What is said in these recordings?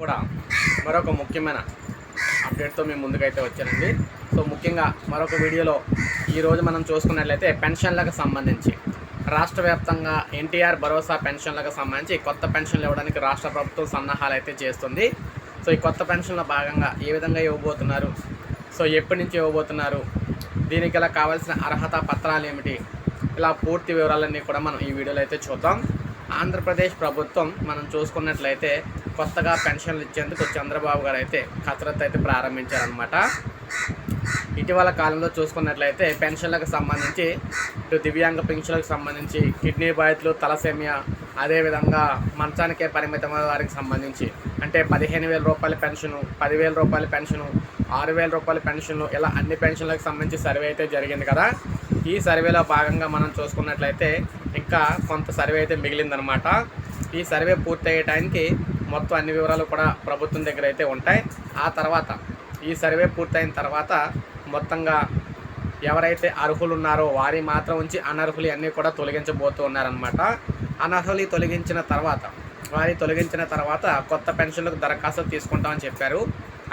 కూడా మరొక ముఖ్యమైన అప్డేట్తో మేము ముందుకైతే వచ్చానండి. సో ముఖ్యంగా మరొక వీడియోలో ఈరోజు మనం చూసుకున్నట్లయితే పెన్షన్లకు సంబంధించి రాష్ట్ర వ్యాప్తంగా ఎన్టీఆర్ భరోసా పెన్షన్లకు సంబంధించి కొత్త పెన్షన్లు ఇవ్వడానికి రాష్ట్ర ప్రభుత్వం సన్నాహాలు అయితే చేస్తుంది. సో ఈ కొత్త పెన్షన్లో భాగంగా ఏ విధంగా ఇవ్వబోతున్నారు? సో ఎప్పటి నుంచి ఇవ్వబోతున్నారు? దీనికి ఇలా కావాల్సిన అర్హత పత్రాలు ఏమిటి? ఇలా పూర్తి వివరాలన్నీ కూడా మనం ఈ వీడియోలో అయితే చూద్దాం. ఆంధ్రప్రదేశ్ ప్రభుత్వం మనం చూసుకున్నట్లయితే కొత్తగా పెన్షన్లు ఇచ్చేందుకు చంద్రబాబు గారు అయితే కసరత్తు అయితే ప్రారంభించారనమాట ఇటీవల కాలంలో చూసుకున్నట్లయితే పెన్షన్లకు సంబంధించి ఇటు దివ్యాంగ పెన్షన్లకు సంబంధించి కిడ్నీ బాధితులు తలసేమియా అదేవిధంగా మంచానికే పరిమితమైన వారికి సంబంధించి అంటే పదిహేను వేల రూపాయల పెన్షను పదివేల రూపాయల పెన్షను ఆరు వేల రూపాయల పెన్షన్లు ఇలా అన్ని పెన్షన్లకు సంబంధించి సర్వే అయితే జరిగింది కదా. ఈ సర్వేలో భాగంగా మనం చూసుకున్నట్లయితే ఇంకా కొంత సర్వే అయితే మిగిలిందనమాట ఈ సర్వే పూర్తి అయ్యే టైంకి మొత్తం అన్ని వివరాలు కూడా ప్రభుత్వం దగ్గర అయితే ఉంటాయి. ఆ తర్వాత ఈ సర్వే పూర్తయిన తర్వాత మొత్తంగా ఎవరైతే అర్హులు ఉన్నారో వారి మాత్రం ఉంచి అనర్హులు అన్నీ కూడా తొలగించబోతూ ఉన్నారనమాట అనర్హులు తొలగించిన తర్వాత వారి తొలగించిన తర్వాత కొత్త పెన్షన్లకు దరఖాస్తు తీసుకుంటామని చెప్పారు.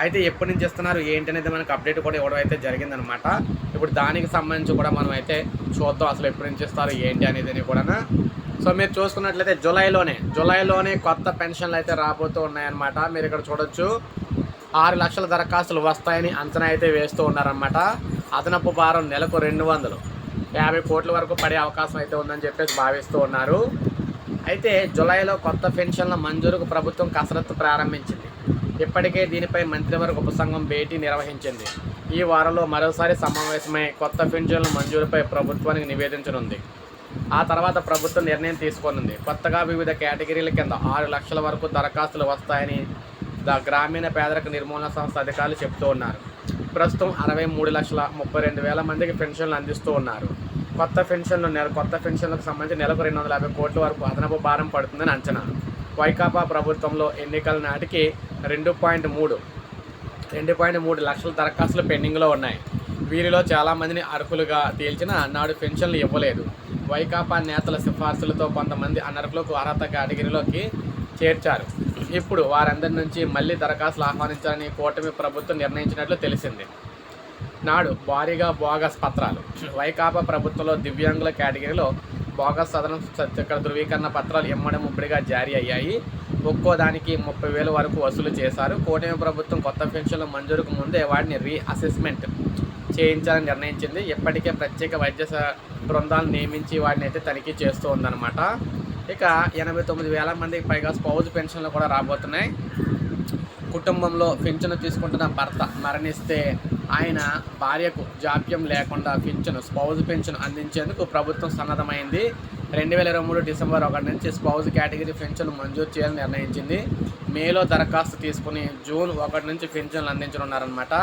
అయితే ఎప్పటి నుంచి ఇస్తున్నారు? ఏంటి అనేది మనకు అప్డేట్ కూడా ఇవ్వడం అయితే జరిగిందనమాట ఇప్పుడు దానికి సంబంధించి కూడా మనం అయితే చూద్దాం అసలు ఎప్పటి నుంచి ఇస్తారు ఏంటి అనేది కూడా సో మీరు చూసుకున్నట్లయితే జూలైలోనే జూలైలోనే కొత్త పెన్షన్లు అయితే రాబోతూ ఉన్నాయన్నమాట. మీరు ఇక్కడ చూడొచ్చు. ఆరు లక్షల దరఖాస్తులు వస్తాయని అంచనా అయితే వేస్తూ ఉన్నారన్నమాట. అదనపు భారం నెలకు రెండు వందలు. యాభై కోట్ల వరకు పడే అవకాశం అయితే ఉందని చెప్పేసి భావిస్తూ ఉన్నారు. అయితే జూలైలో కొత్త పెన్షన్ల మంజూరుకు ప్రభుత్వం కసరత్తు ప్రారంభించింది. ఇప్పటికే దీనిపై మంత్రివర్గ ఉపసంఘం భేటీ నిర్వహించింది. ఈ వారంలో మరోసారి సమావేశమై కొత్త పెన్షన్ల మంజూరుపై ప్రభుత్వానికి నివేదించనుంది. ఆ తర్వాత ప్రభుత్వం నిర్ణయం తీసుకోనుంది. కొత్తగా వివిధ కేటగిరీల కింద ఆరు లక్షల వరకు దరఖాస్తులు వస్తాయని ద గ్రామీణ పేదరిక నిర్మూలన సంస్థ అధికారులు చెబుతూ ఉన్నారు. ప్రస్తుతం అరవై మూడు లక్షల ముప్పై రెండు వేల మందికి పెన్షన్లు అందిస్తూ ఉన్నారు. కొత్త పెన్షన్లు నెల కొత్త పెన్షన్లకు సంబంధించి నెలకు రెండు వందల యాభై కోట్ల వరకు అదనపు భారం పడుతుందని అంచనా. వైకాపా ప్రభుత్వంలో ఎన్నికల నాటికి రెండు పాయింట్ మూడు రెండు పాయింట్ మూడు లక్షల దరఖాస్తులు పెండింగ్లో ఉన్నాయి. వీరిలో చాలామందిని అర్హులుగా తేల్చిన నాడు పెన్షన్లు ఇవ్వలేదు. వైకాపా నేతల సిఫార్సులతో కొంతమంది అనర్హులకు అర్హత కేటగిరీలోకి చేర్చారు. ఇప్పుడు వారందరి నుంచి మళ్ళీ దరఖాస్తులు ఆహ్వానించాలని కూటమి ప్రభుత్వం నిర్ణయించినట్లు తెలిసింది. నాడు భారీగా బోగస్ పత్రాలు. వైకాపా ప్రభుత్వంలో దివ్యాంగుల కేటగిరీలో బోగస్ సదనం ఇక్కడ ధృవీకరణ పత్రాలు ఎమ్మడి ముప్పడిగా జారీ అయ్యాయి. ఒక్కో దానికి ముప్పై వేల వరకు వసూలు చేశారు. కూటమి ప్రభుత్వం కొత్త పెన్షన్ల మంజూరుకు ముందే వాటిని రీ అసెస్మెంట్ చేయించాలని నిర్ణయించింది. ఇప్పటికే ప్రత్యేక వైద్య బృందాలు నియమించి వాటిని అయితే తనిఖీ చేస్తూ ఉందన్నమాట. ఇక ఎనభై తొమ్మిది వేల మందికి పైగా స్పౌజ్ పెన్షన్లు కూడా రాబోతున్నాయి. కుటుంబంలో పింఛను తీసుకుంటున్న భర్త మరణిస్తే ఆయన భార్యకు జాప్యం లేకుండా పింఛను స్పౌజ్ పెన్షన్ అందించేందుకు ప్రభుత్వం సన్నద్ధమైంది. రెండు వేల ఇరవై మూడు డిసెంబర్ ఒకటి నుంచి స్పౌజ్ కేటగిరీ పెన్షన్ మంజూరు చేయాలని నిర్ణయించింది. మేలో దరఖాస్తు తీసుకుని జూన్ ఒకటి నుంచి పెన్షన్లు అందించనున్నారనమాట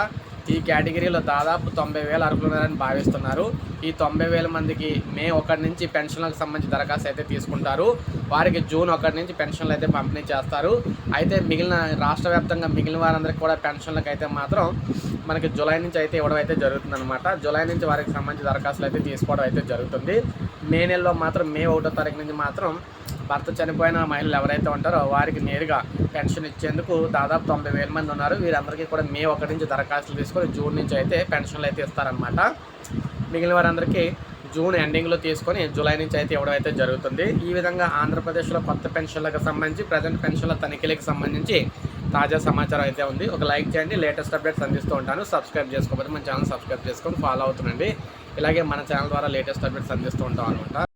ఈ కేటగిరీలో దాదాపు తొంభై వేల అర్హులు ఉన్నారని భావిస్తున్నారు. ఈ తొంభై వేల మందికి మే ఒకటి నుంచి పెన్షన్లకు సంబంధించి దరఖాస్తు అయితే తీసుకుంటారు. వారికి జూన్ ఒకటి నుంచి పెన్షన్లు అయితే పంపిణీ చేస్తారు. అయితే మిగిలిన రాష్ట్ర వ్యాప్తంగా మిగిలిన వారందరికీ కూడా పెన్షన్లకు అయితే మాత్రం మనకి జూలై నుంచి అయితే ఇవ్వడం అయితే జరుగుతుందన్నమాట. జూలై నుంచి వారికి సంబంధించి దరఖాస్తులు అయితే తీసుకోవడం అయితే జరుగుతుంది. మే నెలలో మాత్రం మే ఒకటో తారీఖు నుంచి మాత్రం భర్త చనిపోయిన మహిళలు ఎవరైతే ఉంటారో వారికి నేరుగా పెన్షన్ ఇచ్చేందుకు దాదాపు తొంభై వేల మంది ఉన్నారు. వీరందరికీ కూడా మే ఒకటి నుంచి దరఖాస్తులు తీసుకొని జూన్ నుంచి అయితే పెన్షన్లు అయితే ఇస్తారనమాట మిగిలిన వారందరికీ జూన్ ఎండింగ్లో తీసుకొని జూలై నుంచి అయితే ఇవ్వడం అయితే జరుగుతుంది. ఈ విధంగా ఆంధ్రప్రదేశ్లో కొత్త పెన్షన్లకు సంబంధించి ప్రజెంట్ పెన్షన్ల తనిఖీలకు సంబంధించి తాజా సమాచారం అయితే ఉంది. ఒక లైక్ చేయండి. లేటెస్ట్ అప్డేట్స్ అందిస్తూ ఉంటాను. సబ్స్క్రైబ్ చేసుకోకపోతే మన ఛానల్ సబ్స్క్రైబ్ చేసుకొని ఫాలో అవుతుండండి. ఇలాగే మన ఛానల్ ద్వారా లేటెస్ట్ అప్డేట్స్ అందిస్తూ ఉంటాం అనమాట